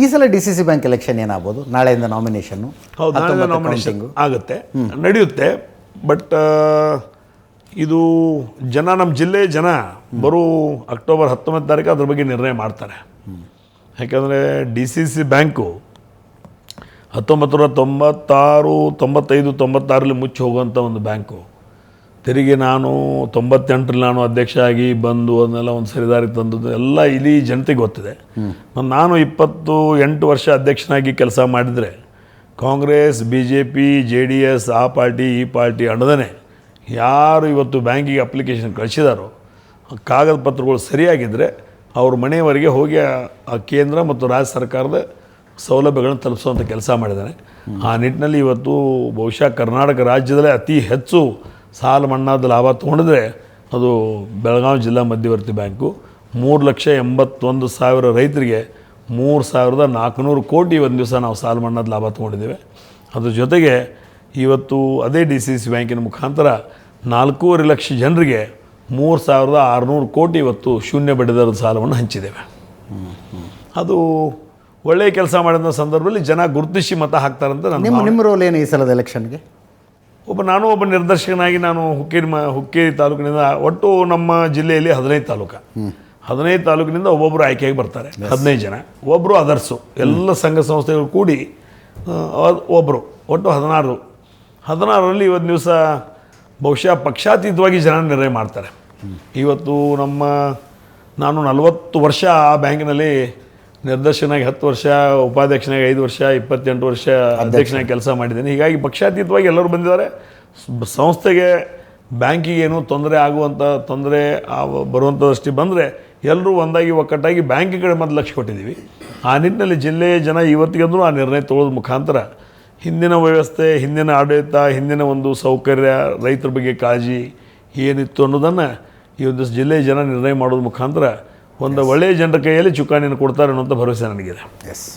ಈ ಸಲ D C C bank election ಏನಾಗ್ಬೋದು? ನಾಳೆಯಿಂದ ನಾಮಿನೇಷನ್ನು ಹೌದು ನಾಳೆ ನಾಮಿನೇಷನ್ ಆಗುತ್ತೆ. ನಡೆಯುತ್ತೆ. ಬಟ್ ಇದು ಜನ ನಮ್ಮ ಜಿಲ್ಲೆ ಜನ ಬರೋ ಅಕ್ಟೋಬರ್ ಹತ್ತೊಂಬತ್ತು ತಾರೀಕು ಅದ್ರ ಬಗ್ಗೆ ನಿರ್ಣಯ ಮಾಡ್ತಾರೆ. ಯಾಕಂದರೆ ಡಿ ಸಿ ಸಿ ಬ್ಯಾಂಕು ಹತ್ತೊಂಬತ್ತು ನೂರ ತೊಂಬತ್ತಾರು ತೊಂಬತ್ತೈದು ತೊಂಬತ್ತಾರಲ್ಲಿ ಮುಚ್ಚಿ ಹೋಗುವಂಥ ಒಂದು ಬ್ಯಾಂಕು. ತಿರುಗಿ ನಾನು ತೊಂಬತ್ತೆಂಟರಲ್ಲಿ ನಾನು ಅಧ್ಯಕ್ಷ ಆಗಿ ಬಂದು ಅದನ್ನೆಲ್ಲ ಒಂದು ಸರಿದಾರಿ ತಂದದ್ದು ಎಲ್ಲ ಇಲ್ಲಿ ಜನತೆಗೆ ಗೊತ್ತಿದೆ. ಮತ್ತು ನಾನು ಇಪ್ಪತ್ತು ಎಂಟು ವರ್ಷ ಅಧ್ಯಕ್ಷನಾಗಿ ಕೆಲಸ ಮಾಡಿದರೆ Congress B J P J D S ಆ ಪಾರ್ಟಿ ಈ ಪಾರ್ಟಿ ಅಣದನೆ ಯಾರು ಇವತ್ತು ಬ್ಯಾಂಕಿಗೆ ಅಪ್ಲಿಕೇಶನ್ ಕಳಿಸಿದಾರೋ ಕಾಗದ ಪತ್ರಗಳು ಸರಿಯಾಗಿದ್ದರೆ ಅವ್ರ ಮನೆಯವರೆಗೆ ಹೋಗಿ ಆ- ಆ ಕೇಂದ್ರ ಮತ್ತು ರಾಜ್ಯ ಸರ್ಕಾರದ ಸೌಲಭ್ಯಗಳನ್ನು ತಲುಪಿಸುವಂಥ ಕೆಲಸ ಮಾಡಿದ್ದಾರೆ. ಆ ನಿಟ್ಟಿನಲ್ಲಿ ಇವತ್ತು ಬಹುಶಃ ಕರ್ನಾಟಕ ರಾಜ್ಯದಲ್ಲೇ ಅತಿ ಹೆಚ್ಚು ಸಾಲ ಮನ್ನಾದ ಲಾಭ ತೊಗೊಂಡಿದ್ರೆ ಅದು ಬೆಳಗಾವಿ ಜಿಲ್ಲಾ ಮಧ್ಯವರ್ತಿ ಬ್ಯಾಂಕು. ಮೂರು ಲಕ್ಷ ಎಂಬತ್ತೊಂದು ಸಾವಿರ ರೈತರಿಗೆ ಮೂರು ಸಾವಿರದ ನಾಲ್ಕುನೂರು ಕೋಟಿ ಒಂದು ದಿವಸ ನಾವು ಸಾಲ ಮನ್ನಾದ ಲಾಭ ತೊಗೊಂಡಿದ್ದೇವೆ. ಅದ್ರ ಜೊತೆಗೆ ಇವತ್ತು ಅದೇ ಡಿ ಸಿ ಸಿ ಬ್ಯಾಂಕಿನ ಮುಖಾಂತರ ನಾಲ್ಕೂವರೆ ಲಕ್ಷ ಜನರಿಗೆ ಮೂರು ಸಾವಿರದ ಆರುನೂರು ಕೋಟಿ ಇವತ್ತು ಶೂನ್ಯ ಬಡ್ಡಿದರದ ಸಾಲವನ್ನು ಹಂಚಿದ್ದೇವೆ. ಅದು ಒಳ್ಳೆಯ ಕೆಲಸ ಮಾಡಿದ ಸಂದರ್ಭದಲ್ಲಿ ಜನ ಗುರುತಿಸಿ ಮತ ಹಾಕ್ತಾರಂತ ನಾನು ನಿಮ್ಮ ನಿಮ್ಮ ರೋಲ್ ಏನು ಈ ಸಲದ ಎಲೆಕ್ಷನ್ಗೆ ಒಬ್ಬ ನಾನು ಒಬ್ಬ ನಿರ್ದೇಶಕನಾಗಿ ನಾನು ಹುಕ್ಕೇರಿ ಮ ಹುಕ್ಕೇರಿ ತಾಲೂಕಿನಿಂದ ಒಟ್ಟು ನಮ್ಮ ಜಿಲ್ಲೆಯಲ್ಲಿ ಹದಿನೈದು ತಾಲೂಕು. ಹದಿನೈದು ತಾಲೂಕಿನಿಂದ ಒಬ್ಬೊಬ್ಬರು ಆಯ್ಕೆಯಾಗಿ ಬರ್ತಾರೆ. ಹದಿನೈದು ಜನ. ಒಬ್ಬರು ಅದರ್ಸು. ಎಲ್ಲ ಸಂಘ ಸಂಸ್ಥೆಗಳು ಕೂಡಿ ಒಬ್ಬರು ಒಟ್ಟು ಹದಿನಾರು. ಹದಿನಾರರಲ್ಲಿ ಇವತ್ತು ದಿವಸ ಬಹುಶಃ ಪಕ್ಷಾತೀತವಾಗಿ ಜನ ನಿರ್ಣಯ ಮಾಡ್ತಾರೆ. ಇವತ್ತು ನಮ್ಮ ನಾನು ನಲವತ್ತು ವರ್ಷ ಆ ಬ್ಯಾಂಕಿನಲ್ಲಿ ನಿರ್ದೇಶನಾಗಿ ಹತ್ತು ವರ್ಷ ಉಪಾಧ್ಯಕ್ಷನಾಗಿ ಐದು ವರ್ಷ ಇಪ್ಪತ್ತೆಂಟು ವರ್ಷ ಅಧ್ಯಕ್ಷನಾಗಿ ಕೆಲಸ ಮಾಡಿದ್ದೀನಿ. ಹೀಗಾಗಿ ಪಕ್ಷಾತೀತವಾಗಿ ಎಲ್ಲರೂ ಬಂದಿದ್ದಾರೆ. ಸಂಸ್ಥೆಗೆ ಬ್ಯಾಂಕಿಗೆ ಏನು ತೊಂದರೆ ಆಗುವಂಥ ತೊಂದರೆ ಬರುವಂಥದಷ್ಟು ಬಂದರೆ ಎಲ್ಲರೂ ಒಂದಾಗಿ ಒಕ್ಕಟ್ಟಾಗಿ ಬ್ಯಾಂಕ್ ಕಡೆ ಮೊದಲು ಲಕ್ಷ್ಯ ಕೊಟ್ಟಿದ್ದೀವಿ. ಆ ನಿಟ್ಟಿನಲ್ಲಿ ಜಿಲ್ಲೆಯ ಜನ ಇವತ್ತಿಗಂದ್ರೂ ಆ ನಿರ್ಣಯ ತಗೊಳ್ಳೋದ್ರ ಮುಖಾಂತರ ಹಿಂದಿನ ವ್ಯವಸ್ಥೆ ಹಿಂದಿನ ಆಡಳಿತ ಹಿಂದಿನ ಒಂದು ಸೌಕರ್ಯ ರೈತರ ಬಗ್ಗೆ ಕಾಳಜಿ ಏನಿತ್ತು ಅನ್ನೋದನ್ನು ಈ ಒಂದು ಜಿಲ್ಲೆಯ ಜನ ನಿರ್ಣಯ ಮಾಡೋದು ಮುಖಾಂತರ ಒಂದು ಒಳ್ಳೆಯ ಜನರ ಕೈಯಲ್ಲಿ ಚುಕ್ಕಾಣಿಯನ್ನು ಕೊಡ್ತಾರೆ ಅನ್ನೋಂಥ ಭರವಸೆ ನನಗಿದೆ. ಎಸ್